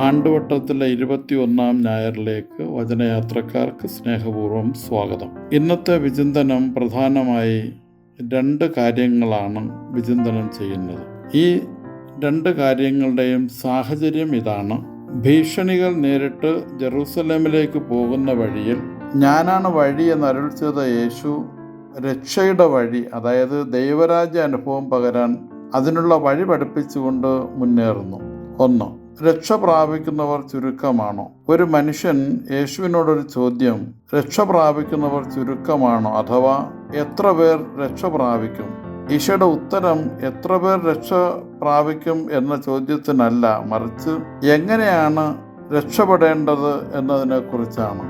ആണ്ടുവട്ടത്തിലെ ഇരുപത്തി ഒന്നാം ഞായറിലേക്ക് വചനയാത്രക്കാർക്ക് സ്നേഹപൂർവം സ്വാഗതം. ഇന്നത്തെ വിചിന്തനം പ്രധാനമായി രണ്ട് കാര്യങ്ങളാണ് വിചിന്തനം ചെയ്യുന്നത്. ഈ രണ്ട് കാര്യങ്ങളുടെയും സാഹചര്യം ഇതാണ്. ഭീഷണികൾ നേരിട്ട് ജെറൂസലേമിലേക്ക് പോകുന്ന വഴിയിൽ ഞാനാണ് വഴി എന്ന് അരുൾ ചെയ്ത യേശു രക്ഷയുടെ വഴി അതായത് ദൈവരാജ്യ അനുഭവം പകരാൻ അതിനുള്ള വഴി പഠിപ്പിച്ചുകൊണ്ട് മുന്നേറുന്നു. ഒന്ന് രക്ഷ പ്രാപിക്കുന്നവർ ചുരുക്കമാണോ? ഒരു മനുഷ്യൻ യേശുവിനോടൊരു ചോദ്യം രക്ഷ പ്രാപിക്കുന്നവർ ചുരുക്കമാണോ അഥവാ എത്ര പേർ രക്ഷ പ്രാപിക്കും? ഈശോയുടെ ഉത്തരം എത്ര പേർ രക്ഷ പ്രാപിക്കും എന്ന ചോദ്യത്തിനല്ല മറിച്ച് എങ്ങനെയാണ് രക്ഷപ്പെടേണ്ടത് എന്നതിനെ കുറിച്ചാണ്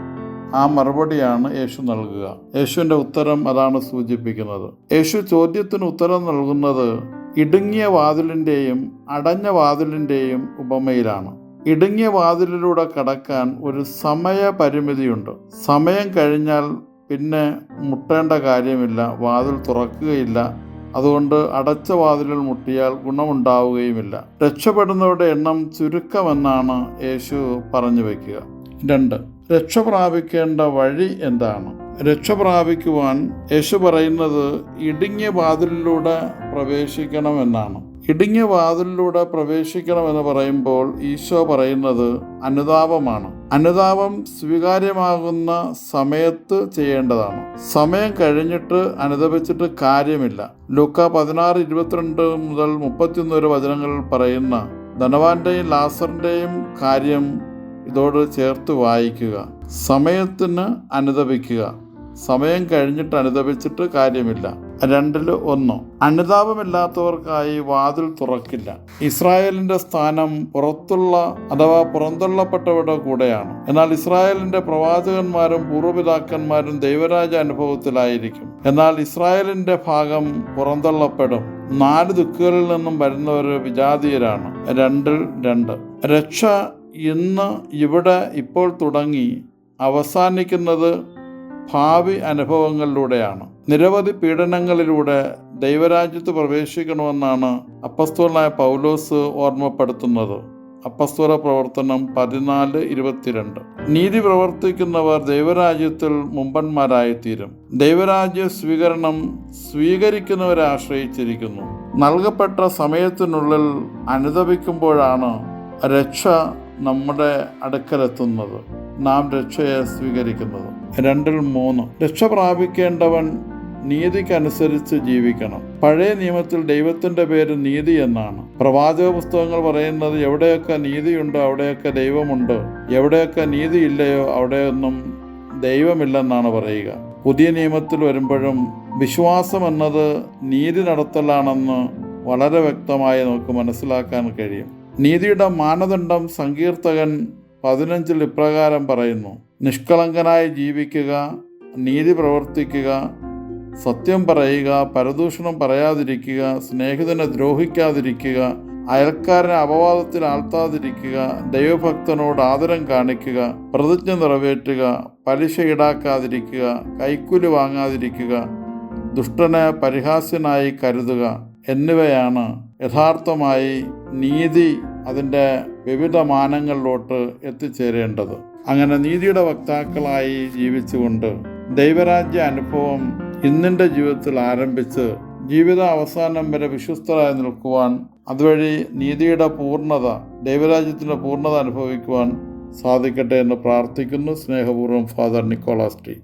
ആ മറുപടിയാണ് യേശു നൽകുക. യേശുവിന്റെ ഉത്തരം അതാണ് സൂചിപ്പിക്കുന്നത്. യേശു ചോദ്യത്തിന് ഉത്തരം നൽകുന്നത് ഇടുങ്ങിയ വാതിലിന്റെയും അടഞ്ഞ വാതിലിന്റെയും ഉപമയിലാണ്. ഇടുങ്ങിയ വാതിലിലൂടെ കടക്കാൻ ഒരു സമയപരിമിതിയുണ്ട്. സമയം കഴിഞ്ഞാൽ പിന്നെ മുട്ടേണ്ട കാര്യമില്ല. വാതിൽ തുറക്കുകയില്ല. അതുകൊണ്ട് അടച്ച വാതിലിൽ മുട്ടിയാൽ ഗുണമുണ്ടാവുകയുമില്ല. രക്ഷപ്പെടുന്നവരുടെ എണ്ണം ചുരുക്കമെന്നാണ് യേശു പറഞ്ഞു വയ്ക്കുക. രണ്ട് രക്ഷ പ്രാപിക്കേണ്ട വഴി എന്താണ്? രക്ഷ പ്രാപിക്കുവാൻ യേശു പറയുന്നത് ഇടുങ്ങിയ വാതിലിലൂടെ പ്രവേശിക്കണമെന്നാണ്. ഇടുങ്ങിയ വാതിലിലൂടെ പ്രവേശിക്കണമെന്ന് പറയുമ്പോൾ ഈശോ പറയുന്നത് അനുതാപമാണ്. അനുതാപം സ്വീകാര്യമാകുന്ന സമയത്ത് ചെയ്യേണ്ടതാണ്. സമയം കഴിഞ്ഞിട്ട് അനുദപിച്ചിട്ട് കാര്യമില്ല. ലൂക്ക പതിനാറ് ഇരുപത്തിരണ്ട് മുതൽ മുപ്പത്തിയൊന്ന് വരെ വചനങ്ങളിൽ പറയുന്ന ധനവാന്റെയും ലാസറിന്റെയും കാര്യം ഇതോട് ചേർത്ത് വായിക്കുക. സമയത്തിന് അനുദപിക്കുക. സമയം കഴിഞ്ഞിട്ട് അനുദപിച്ചിട്ട് കാര്യമില്ല. രണ്ടിൽ ഒന്ന്. അനുതാപമില്ലാത്തവർക്കായി വാതിൽ തുറക്കില്ല. ഇസ്രായേലിന്റെ സ്ഥാനം പുറത്തുള്ള അഥവാ പുറന്തള്ളപ്പെട്ടവരുടെ കൂടെയാണ്. എന്നാൽ ഇസ്രായേലിന്റെ പ്രവാചകന്മാരും പൂർവപിതാക്കന്മാരും ദൈവരാജ അനുഭവത്തിലായിരിക്കും. എന്നാൽ ഇസ്രായേലിന്റെ ഭാഗം പുറന്തള്ളപ്പെടും. നാല് ദിക്കുകളിൽ നിന്നും വരുന്നവർ വിജാതീയരാണ്. രണ്ടിൽ രണ്ട്. രക്ഷ ഇന്ന് ഇവിടെ ഇപ്പോൾ തുടങ്ങി അവസാനിക്കുന്നത് ഭാവി അനുഭവങ്ങളിലൂടെയാണ്. നിരവധി പീഡനങ്ങളിലൂടെ ദൈവരാജ്യത്ത് പ്രവേശിക്കണമെന്നാണ് അപ്പസ്തോലായ പൗലോസ് ഓർമ്മപ്പെടുത്തുന്നത്. അപ്പസ്തോല പ്രവർത്തനം പതിനാല് ഇരുപത്തിരണ്ട്. നീതി പ്രവർത്തിക്കുന്നവർ ദൈവരാജ്യത്തിൽ മുമ്പന്മാരായിത്തീരും. ദൈവരാജ്യ സ്വീകരണം സ്വീകരിക്കുന്നവരെ ആശ്രയിച്ചിരിക്കുന്നു. നൽകപ്പെട്ട സമയത്തിനുള്ളിൽ അനുദപിക്കുമ്പോഴാണ് രക്ഷ നമ്മുടെ അടുക്കലെത്തുന്നത് നാം രക്ഷയെ സ്വീകരിക്കുന്നത്. രണ്ടിൽ മൂന്ന് രക്ഷ പ്രാപിക്കേണ്ടവൻ നീതിക്കനുസരിച്ച് ജീവിക്കണം. പഴയ നിയമത്തിൽ ദൈവത്തിന്റെ പേര് നീതി എന്നാണ്. പ്രവാചക പുസ്തകങ്ങൾ പറയുന്നത് എവിടെയൊക്കെ നീതിയുണ്ടോ അവിടെയൊക്കെ ദൈവമുണ്ട്. എവിടെയൊക്കെ നീതി ഇല്ലയോ അവിടെയൊന്നും ദൈവമില്ലെന്നാണ് പറയുക. പുതിയ നിയമത്തിൽ വരുമ്പോഴും വിശ്വാസം എന്നത് നീതി നടത്തലാണെന്ന് വളരെ വ്യക്തമായി നമുക്ക് മനസ്സിലാക്കാൻ കഴിയും. നീതിയുടെ മാനദണ്ഡം സങ്കീർത്തകൻ പതിനഞ്ചിൽ ഇപ്രകാരം പറയുന്നു. നിഷ്കളങ്കനായി ജീവിക്കുക നീതി പ്രവർത്തിക്കുക സത്യം പറയുക പരദൂഷണം പറയാതിരിക്കുക സ്നേഹിതനെ ദ്രോഹിക്കാതിരിക്കുക അയൽക്കാരനെ അപവാദത്തിൽ ആഴ്ത്താതിരിക്കുക ദൈവഭക്തനോട് ആദരം കാണിക്കുക പ്രതിജ്ഞ നിറവേറ്റുക പലിശ ഈടാക്കാതിരിക്കുക കൈക്കൂലി വാങ്ങാതിരിക്കുക ദുഷ്ടനെ പരിഹാസ്യനായി കരുതുക എന്നിവയാണ് യഥാർത്ഥമായി നീതി അതിന്റെ വിവിധ മാനങ്ങളിലോട്ട് എത്തിച്ചേരേണ്ടത്. അങ്ങനെ നീതിയുടെ വക്താക്കളായി ജീവിച്ചുകൊണ്ട് ദൈവരാജ്യ അനുഭവം ഇന്നിന്റെ ജീവിതത്തിൽ ആരംഭിച്ച് ജീവിത അവസാനം വരെ വിശ്വസ്തരായി നിൽക്കുവാൻ അതുവഴി നീതിയുടെ പൂർണത ദൈവരാജ്യത്തിന്റെ പൂർണത അനുഭവിക്കുവാൻ സാധിക്കട്ടെ എന്ന് പ്രാർത്ഥിക്കുന്നു. സ്നേഹപൂർവം ഫാദർ നിക്കോളാസ് ടി.